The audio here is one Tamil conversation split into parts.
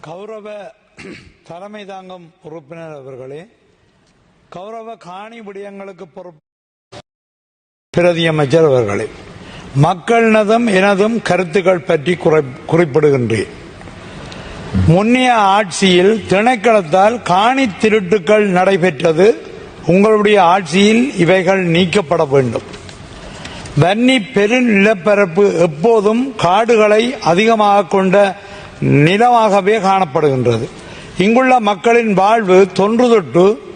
கௌரவ தலைமை தாங்கும் உறுப்பினர் அவர்களே கௌரவ காணி விடயங்களுக்கு பொறுப்பு பிரதி அமைச்சர் அவர்களே மக்களினதும் எனதும் கருத்துக்கள் பற்றி குறை- குறிப்பிடுகின்றேன். முன்னைய ஆட்சியில் திணைக்களத்தால் காணி திருட்டுக்கள் நடைபெற்றது உங்களுடைய ஆட்சியில் இவைகள் நீக்கப்பட வேண்டும். வன்னி பெருநிலப்பரப்பு எப்போதும் காடுகளை அதிகமாக கொண்ட நிலமாகவே காணப்படுகின்றது. இங்குள்ள மக்களின் வாழ்வு தொன்று தொட்டு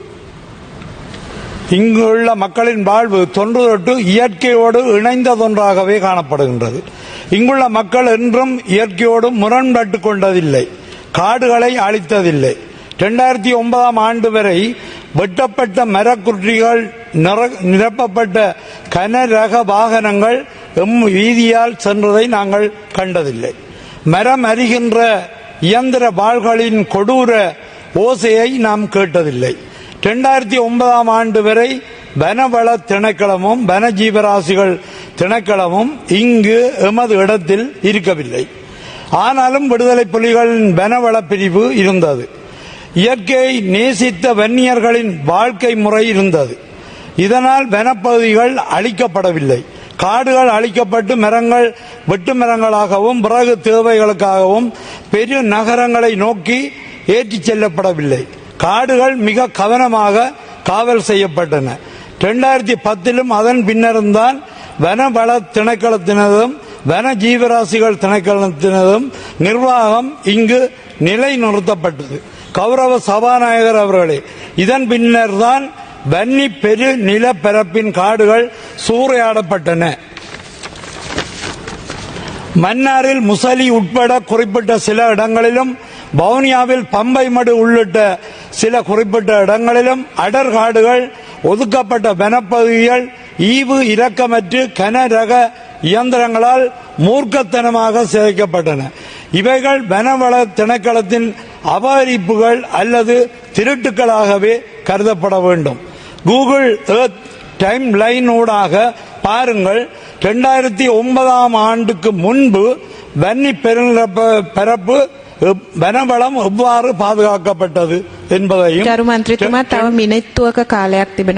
இங்குள்ள மக்களின் வாழ்வு தொன்று தொட்டு இயற்கையோடு இணைந்ததொன்றாகவே காணப்படுகின்றது. இங்குள்ள மக்கள் என்றும் இயற்கையோடு முரண்பட்டு கொண்டதில்லை காடுகளை அழித்ததில்லை. இரண்டாயிரத்தி ஒன்பதாம் ஆண்டு வரை வெட்டப்பட்ட மரக்குற்றிகள் நிர- நிரப்பப்பட்ட கனரக வாகனங்கள் எம் வீதியால் சென்றதை நாங்கள் கண்டதில்லை. மரம் அறிகின்ற இயந்திர வாள்களின் கொடூர ஓசையை நாம் கேட்டதில்லை. இரண்டாயிரத்தி ஒன்பதாம் ஆண்டு வரை வனவள திணைக்களமும் வனஜீவராசிகள் திணைக்களமும் இங்கு எமது இடத்தில் இருக்கவில்லை. ஆனாலும் விடுதலை புலிகளின் வனவள பிரிவு இருந்தது. இயற்கையை நேசித்த வன்னியர்களின் வாழ்க்கை முறை இருந்தது. இதனால் வனப்பகுதிகள் அழிக்கப்படவில்லை. காடுகள் அழிக்கப்பட்டு மரங்கள் வெட்டு மரங்களாகவும் பிறகு தேவைகளுக்காகவும் பெரிய நகரங்களை நோக்கி ஏற்றிச் செல்லப்படவில்லை. காடுகள் மிக கவனமாக காவல் செய்யப்பட்டன. இரண்டாயிரத்தி பத்திலும் அதன் பின்னரும் தான் வனவள திணைக்களத்தினதும் வன ஜீவராசிகள் திணைக்களத்தினதும் நிர்வாகம் இங்கு நிலை நிறுத்தப்பட்டது கௌரவ சபாநாயகர் அவர்களே இதன் பின்னர் தான் வன்னி பெரு நிலப்பரப்பின் காடுகள் சூறையாடப்பட்டன. மன்னாரில் முசலி உட்பட குறிப்பிட்ட சில இடங்களிலும் வவுனியாவில் பம்பை மடு உள்ளிட்ட சில குறிப்பிட்ட இடங்களிலும் அடர் காடுகள் ஒதுக்கப்பட்ட வனப்பகுதிகள் ஈவு இரக்கமற்று கனரக இயந்திரங்களால் மூர்க்கத்தனமாக சிதைக்கப்பட்டன இவைகள் வனவள திணைக்களத்தின் அபகரிப்புகள் அல்லது திருட்டுக்களாகவே கருதப்பட வேண்டும். கூகுள் எர்த் டைம் லைனூடாக பாருங்கள். ரெண்டாயிரத்தி ஒன்பதாம் ஆண்டுக்கு முன்பு வன்னி பிறப்பு வனவளம் எவ்வாறு பாதுகாக்கப்பட்டது என்பதையும்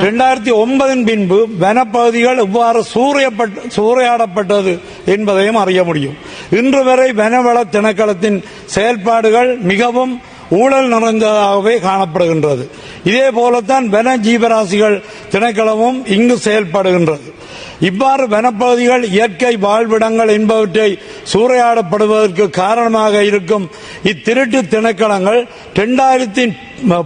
ரெண்டாயிரத்தி ஒன்பதின் பின்பு வனப்பகுதிகள் எவ்வாறு சூறையப்பட்ட சூறையாடப்பட்டது என்பதையும் அறிய முடியும். இன்று வரை வனவள திணைக்களத்தின் செயல்பாடுகள் மிகவும் ஊழல் நிறைந்ததாகவே காணப்படுகின்றது. இதே போலத்தான் வன ஜீவராசிகள் திணைக்களமும் இங்கு செயல்படுகின்றது. இவ்வாறு வனப்பகுதிகள் இயற்கை வாழ்விடங்கள் என்பவற்றை சூறையாடப்படுவதற்கு காரணமாக இருக்கும் இத்திருட்டு திணைக்களங்கள் இரண்டாயிரத்தி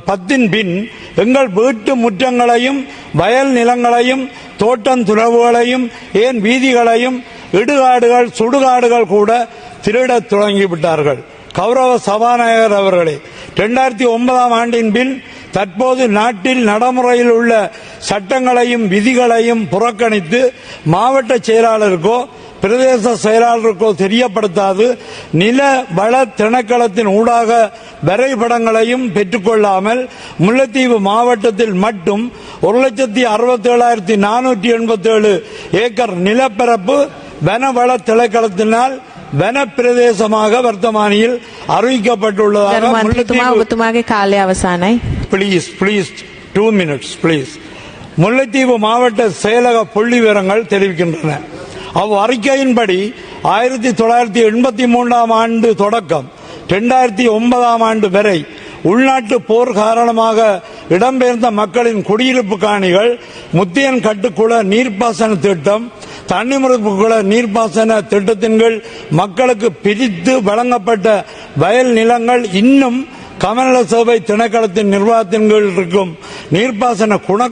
பத்தின் பின் எங்கள் வீட்டு முற்றங்களையும் வயல் நிலங்களையும் தோட்டம் துறவுகளையும் ஏன் வீதிகளையும் இடுகாடுகள் சுடுகாடுகள் கூட திருடத் தொடங்கிவிட்டார்கள் கௌரவ சபாநாயகர் அவர்களே இரண்டாயிரத்தி ஒன்பதாம் ஆண்டின் பின் தற்போது நாட்டில் நடைமுறையில் உள்ள சட்டங்களையும் விதிகளையும் புறக்கணித்து மாவட்ட செயலாளருக்கோ பிரதேச செயலாளருக்கோ தெரியப்படுத்தாது நில வள திணைக்களத்தின் ஊடாக வரைபடங்களையும் பெற்றுக்கொள்ளாமல் முல்லைத்தீவு மாவட்டத்தில் மட்டும் ஒரு லட்சத்தி அறுபத்தி ஏழாயிரத்தி நானூற்றி எண்பத்தி ஏழு ஏக்கர் நிலப்பரப்பு வனவள திணைக்களத்தினால் வனப்பிரதேசமாக வர்த்தமானியில் அறிவிக்கப்பட்டுள்ளதாக please please two minutes please Mullaitivu மாவட்ட செயலக புள்ளி விவரங்கள் தெரிவிக்கின்றன. அவ் அறிக்கையின்படி ஆயிரத்தி தொள்ளாயிரத்தி எண்பத்தி மூன்றாம் ஆண்டு தொடக்கம் இரண்டாயிரத்தி ஒன்பதாம் ஆண்டு வரை உள்நாட்டு போர் காரணமாக இடம்பெயர்ந்த மக்களின் குடியிருப்பு காணிகள் முத்தியன் கட்டுக்குள நீர்ப்பாசன திட்டம் தண்ணீர் குள நீர்ப்பாசன திட்டத்தின் கீழ் மக்களுக்கு பிரித்து வழங்கப்பட்ட வயல் நிலங்கள் இன்னும் கமநல சேவை திணைக்களத்தின் நிர்வாகத்தின் கீழ் இருக்கும். நீர்ப்பாசன குண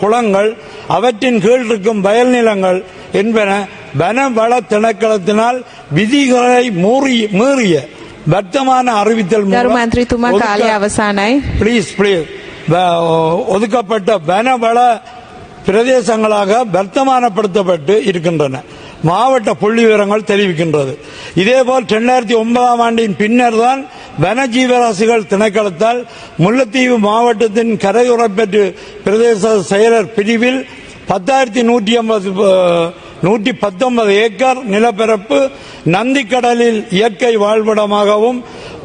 குளங்கள் அவற்றின் கீழ் இருக்கும் வயல் நிலங்கள் என்பன வனவள திணைக்களத்தினால் விதிகளை மூறி மீறிய வர்த்தமான அறிவித்தல் மூலம் ஒதுக்கப்பட்ட வனவள பிரதேசங்களாக வர்த்தமானப்படுத்தப்பட்டு இருக்கின்றன. மாவட்ட புள்ளி விவரங்கள் தெரிவிக்கின்றது. இதேபோல் இரண்டாயிரத்தி ஒன்பதாம் ஆண்டின் பின்னர் தான் வனஜீவராசிகள் திணைக்களத்தால் முல்லைத்தீவு மாவட்டத்தின் கரையுறப்பெற்று பிரதேச செயலர் பிரிவில் பத்தாயிரத்தி நூற்றி ஐம்பது நூற்றி பத்தொன்பது ஏக்கர் நிலப்பரப்பு நந்திக்கடலில் இயற்கை வாழ்விடமாகவும்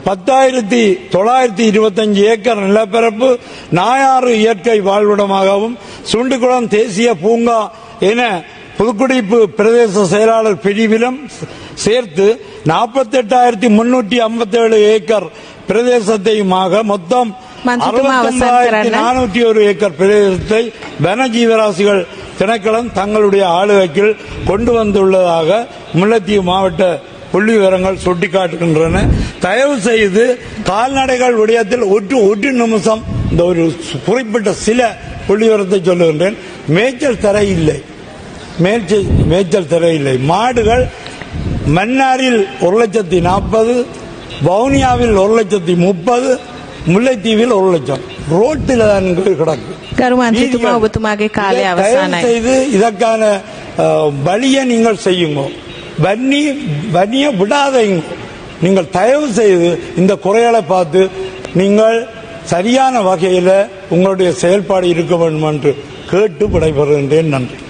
பத்தாயிரத்தி தொள்ளாயிரத்தி இருபத்தஞ்சு ஏக்கர் நிலப்பரப்பு நாயாறு இயற்கை வாழ்விடமாகவும் சுண்டுகுளம் தேசிய பூங்கா என புதுக்குடிப்பு பிரதேச செயலாளர் பிரிவிலும் சேர்த்து நாற்பத்தி எட்டாயிரத்தி முன்னூற்றி ஐம்பத்தி ஏழு ஏக்கர் பிரதேசத்தையுமாக மொத்தம். நானூற்றி ஒரு ஏக்கர் பிரதேசத்தை வனஜீவராசிகள் திணைக்களம் தங்களுடைய ஆளுகைக்கு கொண்டு வந்துள்ளதாக முல்லைத்தீவு மாவட்ட புள்ளி விவரங்கள் சுட்டிக்காட்டுகின்றன. தயவு செய்து கால்நடைகள் விடயத்தில் ஒற்று ஒற்று நிமிஷம் இந்த ஒரு குறிப்பிட்ட சில புள்ளி விவரத்தை சொல்லுகின்றேன். மேய்ச்சல் தர இல்லை. மேய்ச்சல் மேய்ச்சல் தர இல்லை. மாடுகள் மன்னாரில் ஒரு லட்சத்தி நாற்பது வவுனியாவில் ஒரு லட்சத்தி முப்பது முல்லைத்தீவில் ஒரு லட்சம். ரோட்டில் தான் கிடக்கு. செய்து இதற்கான வழியை நீங்கள் செய்யுங்க. வன்னி வன்னிய விடாதீங்க நீங்கள் தயவு செய்து இந்த குறைகளை பார்த்து நீங்கள் சரியான வகையில் உங்களுடைய செயல்பாடு இருக்க வேண்டும் என்று கேட்டு விடைபெறுகின்றேன். நன்றி.